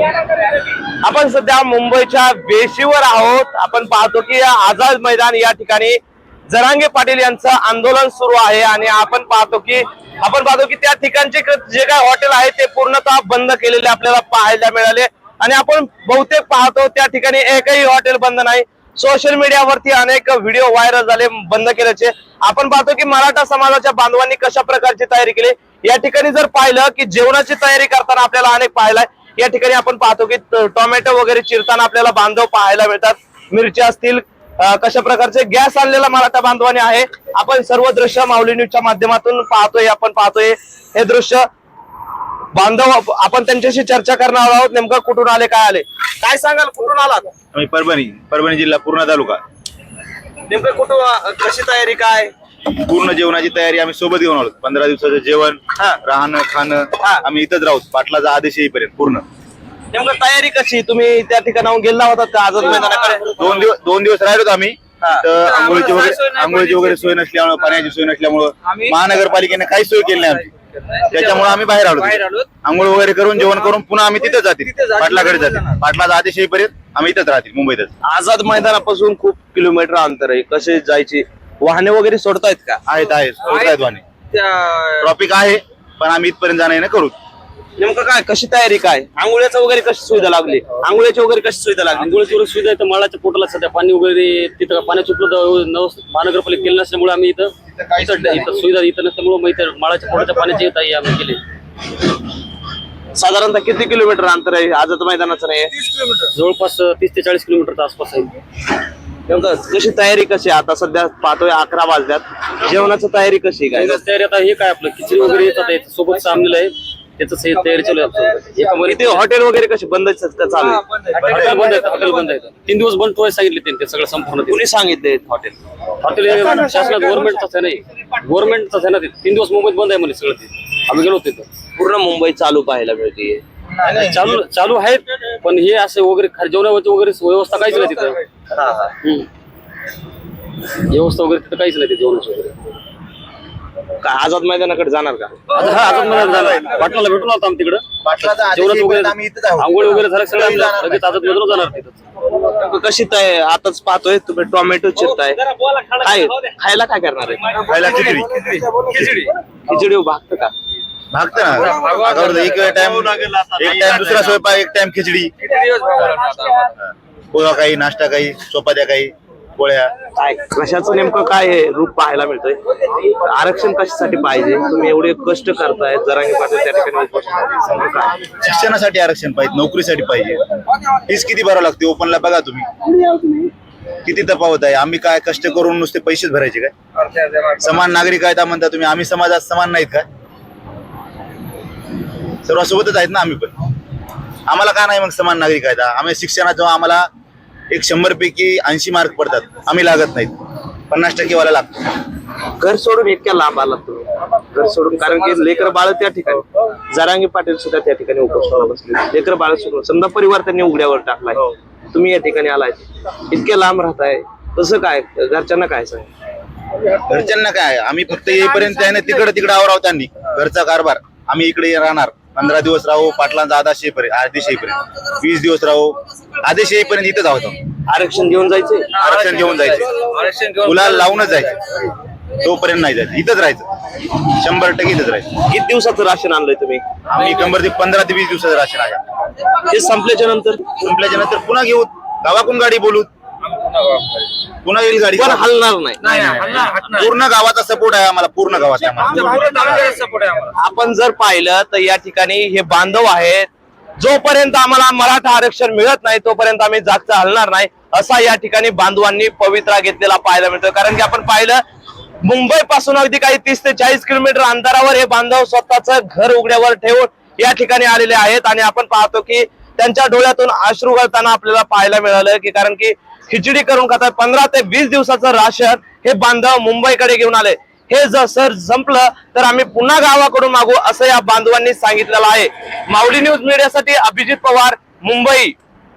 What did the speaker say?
आपण सध्या मुंबईच्या वेशीवर आहोत. आपण पाहतो की आझाद मैदान या ठिकाणी जरांगे पाटील यांचं आंदोलन सुरू आहे आणि आपण पाहतो की आपण पाहतो की त्या ठिकाणचे जे काय हॉटेल आहे ते पूर्णतः बंद केलेले आपल्याला पाहायला मिळाले. आणि आपण बहुतेक पाहतो त्या ठिकाणी एकही हॉटेल बंद नाही. सोशल मीडियावरती अनेक व्हिडिओ व्हायरल झाले बंद केल्याचे. आपण पाहतो की मराठा समाजाच्या बांधवांनी कशा प्रकारची तयारी केली? या ठिकाणी जर पाहिलं की जेवणाची तयारी करताना आपल्याला अनेक पाहिलाय या ठिकाणी आपण पाहतो की टोमॅटो वगैरे चिरताना आपल्याला बांधव पाहायला मिळतात. मिरच्या असतील कशा प्रकारचे गॅस आणलेला मराठा बांधवाने आहे. आपण सर्व दृश्य माऊली न्यूजच्या माध्यमातून पाहतोय आपण पाहतोय. हे दृश्य बांधव आप- आपण त्यांच्याशी चर्चा करणार आहोत. नेमकं कुठून आले काय आले? काय सांगाल कुठून आलात? आम्ही परभणी परभणी जिल्हा पूर्ण तालुका. नेमकं कुठून अं, कशी तयारी काय? पूर्ण जेवणाची तयारी आम्ही सोबत घेऊन आलो. पंधरा दिवसाचं जेवण हा. राहणं खाणं हा. आम्ही इथंच राहू. पाटलाचा आदेश येईपर्यंत पूर्ण. नेमकं तयारी कशी? तुम्ही त्या ठिकाणाहून गेला होता का आझाद मैदानाकडे? दोन दिवस दोन दिवस राहिलो होतो आम्ही. हा. तर आंघोळीची वगैरे आंघोळीची वगैरे सोय नसल्यामुळे पाण्याची सोय नसल्यामुळं महानगरपालिकेने काही सोय केली नाही आमची. त्याच्यामुळे आम्ही बाहेर आलो तिथे. आंघोळ वगैरे करून जेवण करून पुन्हा आम्ही तिथं जातील. पाटलाकडे जातील. पाटलाचा आदेश येईपर्यंत आम्ही इथंच राहतील मुंबईतच. आझाद मैदानापासून खूप किलोमीटर अंतर आहे. कसे जायची? वाहने वगैरे सोडतायत का? आहेत आहेत. सोबत आहेत. वाहने. ट्रॉफिक आहे पण आम्ही इथपर्यंत जाणं येणं करू. नेमकं काय कशी तयारी काय? आंघोळ्याचं वगैरे कशी सुविधा लागली? आंघोळ्याची वगैरे कशी सुविधा लागली? आंघोळीची वगैरे सुविधा आहे तर मळाच्या पोटाला सध्या पाणी वगैरे तिथं पाण्याची उपलब्ध नव- महानगरपालिका केली नसल्यामुळे आम्ही इथं इथं इथं सुविधा इथं नसल्यामुळे मग इथं मळाच्या पोटाच्या पाण्याची आहे आम्ही केली. साधारणतः किती किलोमीटर अंतर आहे? आझाद मैदानाचं नाही जवळपास तीस ते चाळीस किलोमीटरचा आसपास आहे. नेमकं कशी तयारी कशी आहे? आता सध्या पाहतोय अकरा वाजल्यात. जेवणाची तयारी कशी काय जेवणाची तयारी आता हे काय आपलं खिचडी वगैरे येतात आहे सोबत सामनेलं आहे. त्याच हे तयारी चालू आहे. एका इथे हॉटेल वगैरे कशी बंद आहेत? का चालू आहे? हॉटेल बंद आहे हॉटेल बंद आहे तीन दिवस बंद ठेवायला सांगितले त्यांनी ते सगळं संपूर्ण कुणी सांगितले हॉटेल? हॉटेल हे शासनात गव्हर्नमेंटच आहे नाही गव्हर्नमेंटच आहे ना ते. तीन दिवस मुंबईत बंद आहे म्हणे सगळं ते. आम्ही गेलो होतो तिथं पूर्ण मुंबई चालू पाहायला मिळते चालू चालू आहेत पण हे असे वगैरे खा- जेवणावरची वगैरे व्यवस्था काहीच नाही तिथं. व्यवस्था वगैरे तिथं काहीच नाही ते जेवणाची वगैरे. काय आझाद मैदानाकडे जाणार का? आता हा मला झालं पाटलाला भेटून आलो आम्ही तिकडं. पाटलाचा आदेश जेवणाचं येईपर्यंत आम्ही इथंच आहोत. वगैरे आंघोळ वगैरे झालं सगळं? आम्ही लगेच आजच मधून जाणार तिथं कशी तयारी आताच पाहतोय तुम्ही टोमॅटो चिरताय. काय? खायला काय करणार आहे? खायला खिचडी. खिचडी. भागत का? भागतं ना. एक टाइम एक टाइम दुसरा स्वयंपाक एक टाइम खिचडी. पोहा काही नाश्ता काही चपात्या काही पोळ्या. काय कशाचं नेमकं काय हे रूप पाहायला मिळतंय? आरक्षण कशासाठी पाहिजे? तुम्ही एवढे कष्ट करताय जरांगी पाटील त्या ठिकाणी उपोषण काय? शिक्षणासाठी आरक्षण पाहिजे नोकरीसाठी पाहिजे. फीस किती भरावं लागते? ओपनला बघा तुम्ही. किती तफावत आहे? आम्ही काय कष्ट करून नुसते पैसेच भरायचे काय? समान नागरिक आहेत म्हणता तुम्ही. आम्ही समाजात समान नाहीत काय सर्व सोबतच आहेत ना आम्ही पण. आम्हाला का नाही मग समान नागरिक आहेत? आम्ही शिक्षणात जेव्हा आम्हाला एक शंभर पैकी ऐंशी मार्क पडतात. आम्ही लागत नाहीत. पन्नास टक्के वाला लागतो. घर सोडून इतक्या लांब आलात तुम्ही. घर सोडून कारण की लेकर बाळ त्या ठिकाणी जरांगी पाटील सुद्धा त्या ठिकाणी उपोषणाला बसले. लेकर बाळ सोडून समजा परिवार त्यांनी उघड्यावर टाकलाय. तुम्ही या ठिकाणी आलाय. इतक्या लांब राहताय. कसं काय? घरच्यांना काय सांग? घरच्यांना काय? आम्ही फक्त येईपर्यंत आहे ना तिकडे तिकडे आवराव त्यांनी. घरचा कारभार. आम्ही इकडे राहणार. पंधरा दिवस राहू पाटलांचा आदेश येईपर्यंत आदेश येईपर्यंत. वीस दिवस राहू. आदेश येईपर्यंत इथंच आहोत आम्ही. आरक्षण घेऊन जायचे? आरक्षण घेऊन जायचे. गुलाल लावूनच जायचे. तोपर्यंत नाही जायचं. इथंच राहायचं. शंभर टक्के इथंच राहायचं. किती दिवसाचं राशन आणलंय तुम्ही? आम्ही कंबर ते पंधरा ते वीस दिवसाचं राशन आहे हे संपल्याच्या नंतर? संपल्याच्या नंतर पुन्हा घेऊ गावाकडून गाडी बोलू पुन्हा येईल गाडी. पण हलणार नाही? पूर्ण गावाचा सपोर्ट आहे आम्हाला. पूर्ण गावाचा आम्हाला. आपण जर पाहिलं तर या ठिकाणी हे बांधव आहेत. जोपर्यंत आम्हाला मराठा आरक्षण मिळत नाही तोपर्यंत आम्ही जागत हलणार नाही असा या ठिकाणी बांधवांनी पवित्रा घेतलेला पाहायला मिळतो कारण की आपण पाहिलं मुंबई पासून अगदी काही तीस ते चाळीस किलोमीटर अंतरावर हे बांधव स्वतःच घर उघड्यावर ठेवून या ठिकाणी आलेले आहेत. आणि आपण पाहतो की त्यांच्या डोळ्यातून अश्रू घालताना आपल्याला पाहायला मिळालं की कारण की खिचडी करून खातात. पंधरा ते वीस दिवसाचं राशन हे बांधव मुंबईकडे घेऊन आले. हे जर सर संपलं तर आम्ही पुन्हा गावाकडून मागू असं या बांधवांनी सांगितलेलं आहे. माऊली न्यूज मीडियासाठी अभिजित पवार मुंबई.